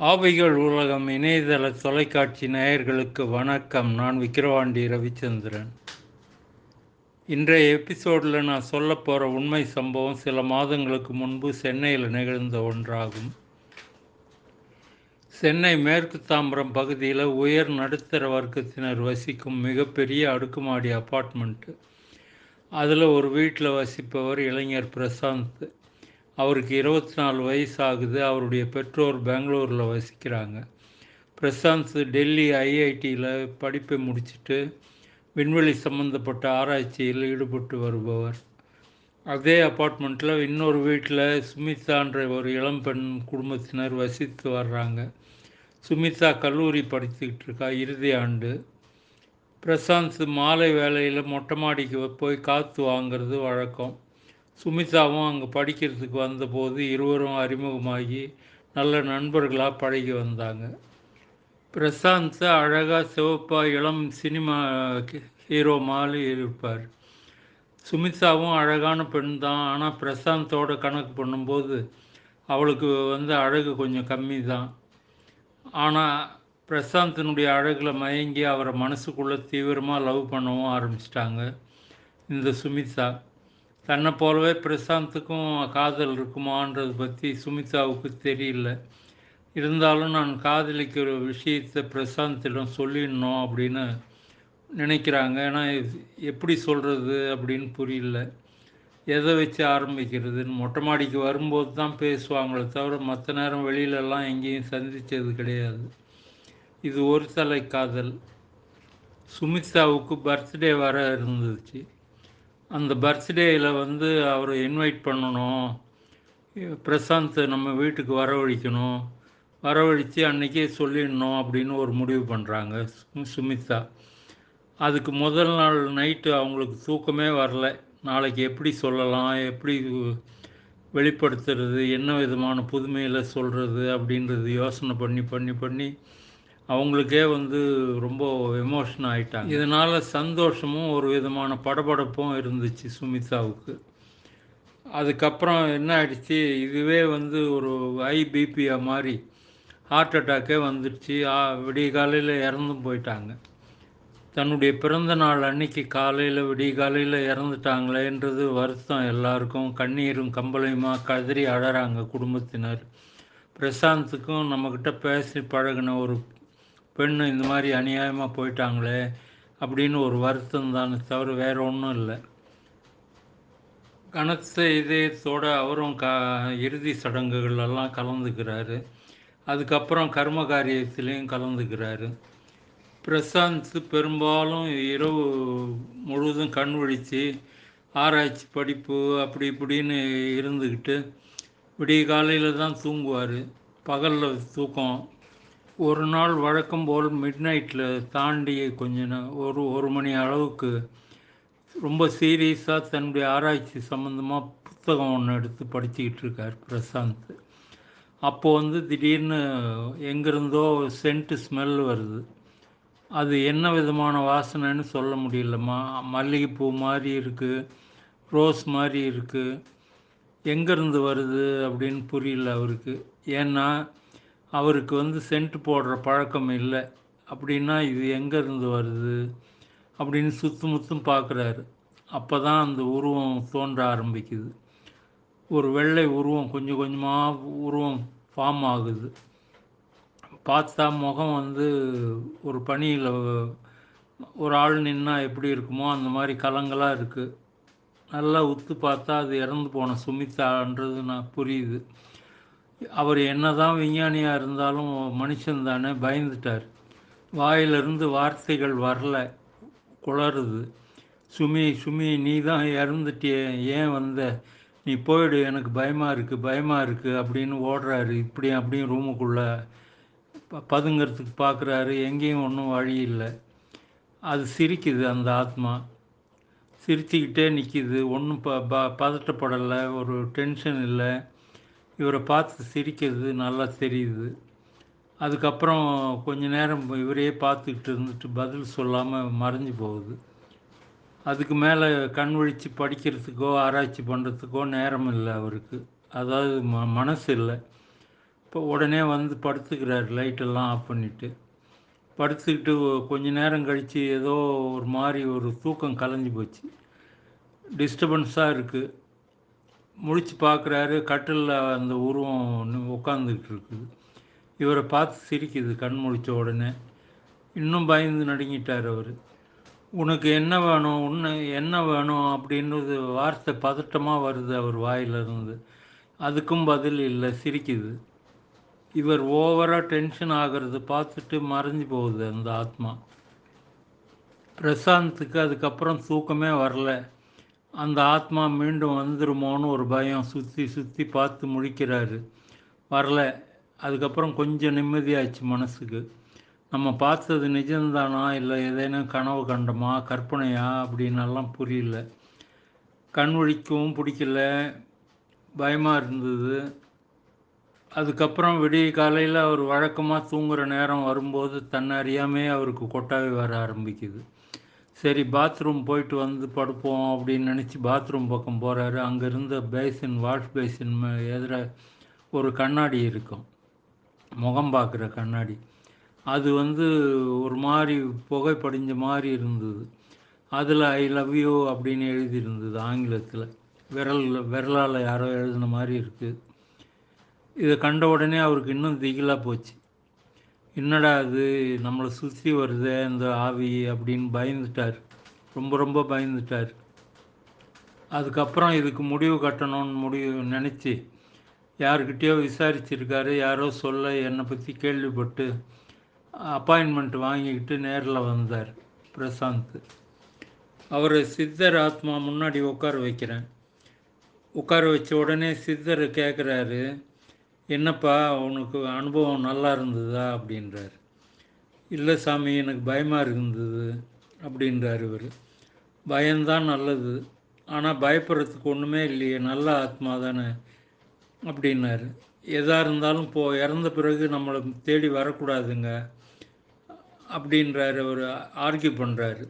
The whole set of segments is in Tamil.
ஆவிகள் உலகம் இணையதள தொலைக்காட்சி நேயர்களுக்கு வணக்கம். நான் விக்கிரவாண்டி ரவிச்சந்திரன். இன்றைய எபிசோடில் நான் சொல்ல போகிற உண்மை சம்பவம் சில மாதங்களுக்கு முன்பு சென்னையில் நிகழ்ந்த ஒன்றாகும். சென்னை மேற்கு தாம்பரம் பகுதியில் உயர் நடுத்தர வர்க்கத்தினர் வசிக்கும் மிகப்பெரிய அடுக்குமாடி அப்பார்ட்மெண்ட்டு அதில் ஒரு வீட்டில் வசிப்பவர் இளைஞர் பிரசாந்த். அவருக்கு இருபத்தி நாலு வயசு ஆகுது அவருடைய பெற்றோர் பெங்களூரில் வசிக்கிறாங்க. பிரசாந்த் டெல்லி ஐஐடியில் படிப்பை முடிச்சுட்டு விண்வெளி சம்பந்தப்பட்ட ஆராய்ச்சியில் ஈடுபட்டு வருபவர். அதே அப்பார்ட்மெண்ட்டில் இன்னொரு வீட்டில் சுமிதான்ற ஒரு இளம்பெண் குடும்பத்தினர் வசித்து வர்றாங்க. சுமிதா கல்லூரி படித்துக்கிட்டு இருக்கா இறுதி ஆண்டு. பிரசாந்த் மாலை வேலையில் மொட்டை மாடிக்கு போய் காற்று வாங்கிறது வழக்கம். சுமிதாவும் அங்கே படிக்கிறதுக்கு வந்தபோது இருவரும் அறிமுகமாகி நல்ல நண்பர்களாக பழகி வந்தாங்க. பிரசாந்த் அழகாக சிவப்பாக இளம் சினிமா ஹீரோ மாதிரி இருப்பார். சுமிதாவும் அழகான பெண் தான். ஆனால் பிரசாந்தோட கணக்கு பண்ணும்போது அவளுக்கு வந்து அழகு கொஞ்சம் கம்மி தான். ஆனால் பிரசாந்தினுடைய அழகில் மயங்கி அவரை மனசுக்குள்ளே தீவிரமாக லவ் பண்ணவும் ஆரம்பிச்சிட்டாங்க இந்த சுமிதா தன்னை போலவே பிரசாந்துக்கும் காதல் இருக்குமான்றது பற்றி சுமிதாவுக்கு தெரியல. இருந்தாலும் நான் காதலிக்கிற விஷயத்தை பிரசாந்திடம் சொல்லிடணும் அப்படின்னு நினைக்கிறாங்க. ஏன்னா எப்படி சொல்கிறது அப்படின்னு புரியல. எதை வச்சு ஆரம்பிக்கிறதுன்னு. மொட்டை மாடிக்கு வரும்போது தான் பேசுவாங்களே தவிர மற்ற நேரம் வெளியிலலாம் எங்கேயும் சந்தித்தது கிடையாது. இது ஒரு தலை காதல். சுமிதாவுக்கு பர்த்டே வர இருந்துச்சு. அந்த பர்த்டேயில் வந்து அவரை இன்வைட் பண்ணணும். பிரசாந்த் நம்ம வீட்டுக்கு வரவழைக்கணும். வரவழித்து அன்றைக்கே சொல்லிடணும் அப்படின்னு ஒரு முடிவு பண்ணுறாங்க சுமிதா அதுக்கு முதல் நாள் நைட்டு அவங்களுக்கு தூக்கமே வரல. நாளைக்கு எப்படி சொல்லலாம் எப்படி வெளிப்படுத்துறது என்ன விதமான புதுமையில் சொல்கிறது அப்படின்றது யோசனை பண்ணி பண்ணி பண்ணி அவங்களுக்கே வந்து ரொம்ப எமோஷன் ஆகிட்டாங்க இதனால் சந்தோஷமும் ஒரு விதமான படபடப்பும் இருந்துச்சு சுமிதாவுக்கு. அதுக்கப்புறம் என்ன ஆயிடுச்சு? இதுவே வந்து ஒரு ஐ மாதிரி ஹார்ட் அட்டாக்கே வந்துடுச்சு. விடிய காலையில் இறந்தும் போயிட்டாங்க. தன்னுடைய பிறந்த நாள் அன்னைக்கு காலையில் விடிய காலையில் இறந்துட்டாங்களேன்றது வருத்தம். எல்லாருக்கும் கண்ணீரும் கம்பளையுமா கதறி அழறாங்க குடும்பத்தினர். பிரசாந்துக்கும் நம்மக்கிட்ட பேசி பழகின ஒரு பெண் இந்த மாதிரி அநியாயமாக போயிட்டாங்களே அப்படின்னு ஒரு வருத்தம் தானே தவிர வேறு ஒன்றும் இல்லை. கனத்த இதயத்தோடு அவரும் க இறுதி சடங்குகளெல்லாம் கலந்துக்கிறாரு. அதுக்கப்புறம் கர்ம காரியத்திலையும் கலந்துக்கிறாரு. பிரசாந்த் பெரும்பாலும் இரவு முழுவதும் கண் விழித்து ஆராய்ச்சி படிப்பு அப்படி இப்படின்னு இருந்துக்கிட்டு விடிய காலையில் தான் தூங்குவார். பகலில் தூக்கம் ஒரு நாள் வழக்கம் போல் மிட் நைட்டில் தாண்டி கொஞ்சம் ஒரு ஒரு மணி அளவுக்கு ரொம்ப சீரியஸாக தன்னுடைய ஆராய்ச்சி சம்மந்தமாக புத்தகம் ஒன்று எடுத்து படிச்சுக்கிட்டு இருக்கார் பிரசாந்த். அப்போது வந்து திடீர்னு எங்கேருந்தோ சென்ட்டு ஸ்மெல் வருது. அது என்ன விதமான வாசனைன்னு சொல்ல முடியலம்மா. மல்லிகைப்பூ மாதிரி இருக்குது ரோஸ் மாதிரி இருக்குது எங்கேருந்து வருது அப்படின்னு புரியல அவருக்கு. ஏன்னா அவருக்கு வந்து சென்ட் போடுற பழக்கம் இல்லை. அப்படின்னா இது எங்கேருந்து வருது? அப்படின்னு சுத்து முத்தும் பார்க்குறாரு. அப்போ தான் அந்த உருவம் தோன்ற ஆரம்பிக்குது. ஒரு வெள்ளை உருவம் கொஞ்சம் கொஞ்சமாக உருவம் ஃபார்ம் ஆகுது. பார்த்தா முகம் வந்து ஒரு பனியில் ஒரு ஆள் நின்னா எப்படி இருக்குமோ அந்த மாதிரி கலங்களாக இருக்குது. நல்லா உத்து பார்த்தா அது இறந்து போன சுமித்தான்றது நான் புரியுது. அவர் என்னதான் விஞ்ஞானியாக இருந்தாலும் மனுஷன் தானே பயந்துட்டார். வாயிலிருந்து வார்த்தைகள் வரல. குளறுது. சுமி சுமி நீ தான் இறந்துட்டியே. ஏன் வந்த? நீ போயிடு எனக்கு பயமாக இருக்குது பயமாக இருக்குது அப்படின்னு ஓடுறாரு. இப்படி அப்படியும் ரூமுக்குள்ளே பதுங்கிறதுக்கு பார்க்குறாரு எங்கேயும் ஒன்றும் வழி இல்லை. அது சிரிக்குது அந்த ஆத்மா. சிரிச்சுக்கிட்டே நிற்கிது ஒன்றும் ப ப பதட்டப்படலை. ஒரு டென்ஷன் இல்லை. இவரை பார்த்து சிரிக்கிறது நல்லா தெரியுது. அதுக்கப்புறம் கொஞ்ச நேரம் இவரையே பார்த்துக்கிட்டு இருந்துட்டு பதில் சொல்லாமல் மறைஞ்சு போகுது. அதுக்கு மேலே கண் விழித்து படிக்கிறதுக்கோ ஆராய்ச்சி பண்ணுறதுக்கோ நேரம் இல்லை அவருக்கு. அதாவது ம மனசு இல்லை. இப்போ உடனே வந்து படுத்துக்கிறார் லைட்டெல்லாம் ஆஃப் பண்ணிவிட்டு படுத்துக்கிட்டு கொஞ்ச நேரம் கழித்து ஏதோ ஒரு மாதிரி ஒரு தூக்கம் கலைஞ்சி போச்சு. டிஸ்டர்பன்ஸாக இருக்குது முழிச்சு பார்க்குறாரு கட்டிலில் அந்த உருவம் உட்காந்துக்கிட்டு இருக்குது. இவரை பார்த்து சிரிக்குது கண் முழிச்ச உடனே. இன்னும் பயந்து நடுங்கிட்டார் அவர். உனக்கு என்ன வேணும்? உன்ன என்ன வேணும்? அப்படின்றது வார்த்தை பதட்டமாக வருது அவர் வாயிலிருந்து. அதுக்கும் பதில் இல்லை சிரிக்குது. இவர் ஓவராக டென்ஷன் ஆகிறது பார்த்துட்டு மறைஞ்சு போகுது அந்த ஆத்மா. பிரசாந்துக்கு அதுக்கப்புறம் தூக்கமே வரல. அந்த ஆத்மா மீண்டும் வந்துருமோன்னு ஒரு பயம் சுற்றி சுற்றி பார்த்து முழிக்கிறாரு. வரல. அதுக்கப்புறம் கொஞ்சம் நிம்மதியாச்சு மனசுக்கு. நம்ம பார்த்தது நிஜம்தானா? இல்லை ஏதேனும் கனவு கண்டமா? கற்பனையா? அப்படின்னெல்லாம் புரியல. கண் ஒழிக்கவும் பிடிக்கல. பயமாக இருந்தது. அதுக்கப்புறம் விடிய காலையில் அவர் வழக்கமாக தூங்குகிற நேரம் வரும்போது தன்னை அறியாமே அவருக்கு கொட்டாவி வர ஆரம்பிக்குது. சரி பாத்ரூம் போயிட்டு வந்து படுப்போம் அப்படின்னு நினச்சி பாத்ரூம் பக்கம் போகிறாரு அங்கே இருந்த பேசின் வாஷ் பேசின் எதிர ஒரு கண்ணாடி இருக்கும். முகம் பார்க்குற கண்ணாடி. அது வந்து ஒரு மாதிரி புகை படிஞ்ச மாதிரி இருந்தது. அதில் ஐ லவ் யூ அப்படின்னு எழுதியிருந்தது ஆங்கிலத்தில். விரல் விரலால் யாரோ எழுதின மாதிரி இருக்குது இதை கண்ட உடனே அவருக்கு இன்னும் திகிலாக போச்சு. என்னடா அது நம்மளை சுற்றி வருதே இந்த ஆவி அப்படின்னு பயந்துட்டார். ரொம்ப ரொம்ப பயந்துட்டார். அதுக்கப்புறம் இதுக்கு முடிவு கட்டணும்னு முடிவு நினச்சி யாருக்கிட்டேயோ விசாரிச்சிருக்காரு. யாரோ சொல்ல என்னை பற்றி கேள்விப்பட்டு அப்பாயின்மெண்ட் வாங்கிக்கிட்டு நேரில் வந்தார் பிரசாந்த். அவர் சித்தர் ஆத்மா முன்னாடி உட்கார வைக்கிறேன். உட்கார வச்ச உடனே சித்தர் கேட்குறாரு என்னப்பா உனக்கு அனுபவம் நல்லா இருந்ததா? அப்படின்றார். இல்லை சாமி எனக்கு பயமாக இருந்தது அப்படின்றார் இவர். பயம்தான் நல்லது ஆனால் பயப்படுறதுக்கு ஒன்றுமே இல்லையே நல்ல ஆத்மா தானே அப்படின்னாரு. எதாக இருந்தாலும் போ இறந்த பிறகு நம்மளை தேடி வரக்கூடாதுங்க அப்படின்றாரு அவர். ஆர்கியூ பண்ணுறாரு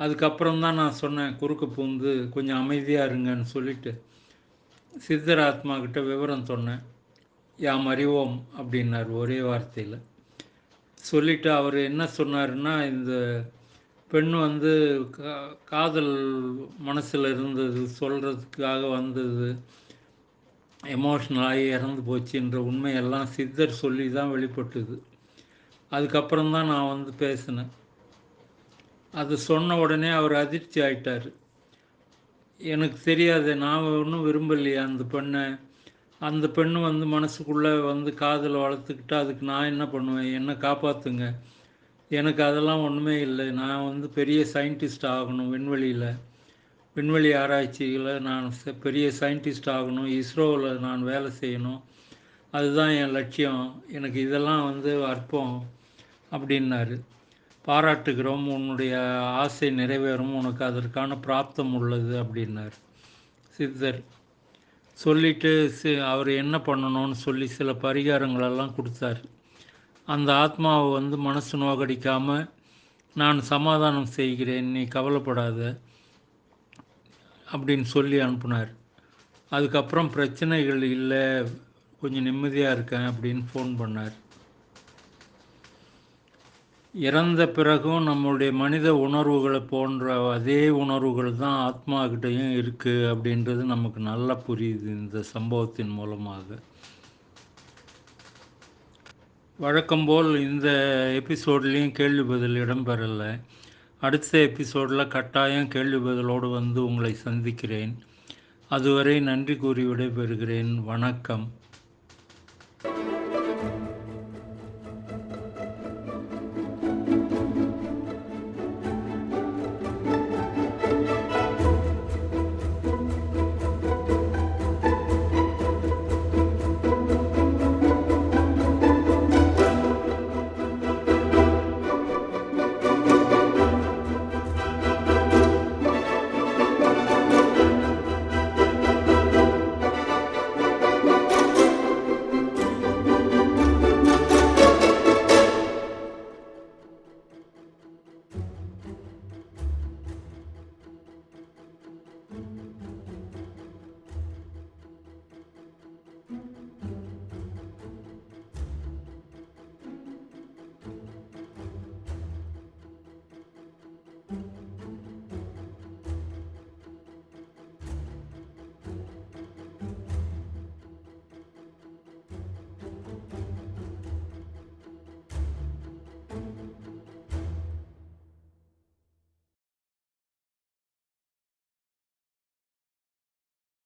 அதுக்கப்புறம் தான் நான் சொன்னேன் குறுக்க பூந்து கொஞ்சம் அமைதியாக இருங்கன்னு சொல்லிட்டு சித்தர் ஆத்மா கிட்ட விவரம் சொன்னேன். யாம் அறிவோம் அப்படின்னார் ஒரே வார்த்தையில். சொல்லிவிட்டு அவர் என்ன சொன்னார்னா இந்த பெண் வந்து கா காதல் மனசில் இருந்தது சொல்கிறதுக்காக வந்தது எமோஷ்னலாகி இறந்து போச்சுன்ற உண்மையெல்லாம் சித்தர் சொல்லி தான் வெளிப்பட்டுது. அதுக்கப்புறம் தான் நான் வந்து பேசினேன். அது சொன்ன உடனே அவர் அதிர்ச்சி ஆயிட்டார். எனக்கு தெரியாது நான் ஒன்றும் விரும்பலையே அந்த பெண்ணை. அந்த பெண் வந்து மனசுக்குள்ளே வந்து காதல் வளர்த்துக்கிட்டு அதுக்கு நான் என்ன பண்ணுவேன்? என்னை காப்பாற்றுங்க எனக்கு அதெல்லாம் ஒன்றுமே இல்லை. நான் வந்து பெரிய சயின்டிஸ்ட் ஆகணும் விண்வெளியில். விண்வெளி ஆராய்ச்சியில் நான் பெரிய சயின்டிஸ்ட் ஆகணும். இஸ்ரோவில் நான் வேலை செய்யணும். அதுதான் என் லட்சியம். எனக்கு இதெல்லாம் வந்து அற்பம் அப்படின்னாரு. பாராட்டுகிறோம். உன்னுடைய ஆசை நிறைவேறும். உனக்கு அதற்கான பிராப்தம் உள்ளது அப்படின்னார். சித்தர். சொல்லிட்டு அவர் என்ன பண்ணணும்னு சொல்லி சில பரிகாரங்களெல்லாம் கொடுத்தார். அந்த ஆத்மாவை வந்து மனசு நோகடிக்காமல் நான் சமாதானம் செய்கிறேன் நீ கவலைப்படாத அப்படின்னு சொல்லி அனுப்புனார். அதுக்கப்புறம் பிரச்சனைகள் இல்லை கொஞ்சம் நிம்மதியாக இருக்கேன் அப்படின்னு ஃபோன் பண்ணார். இறந்த பிறகும் நம்மளுடைய மனித உணர்வுகளை போன்ற அதே உணர்வுகள் தான் ஆத்மாக்கிட்டையும் இருக்குது அப்படின்றது நமக்கு நல்லா புரியுது இந்த சம்பவத்தின் மூலமாக. வழக்கம்போல் இந்த எபிசோட்லேயும் கேள்வி பதில் இடம்பெறலை. அடுத்த எபிசோடில் கட்டாயம் கேள்வி பதிலோடு வந்து உங்களை சந்திக்கிறேன். அதுவரை நன்றி கூறி விடைபெறுகிறேன். வணக்கம்.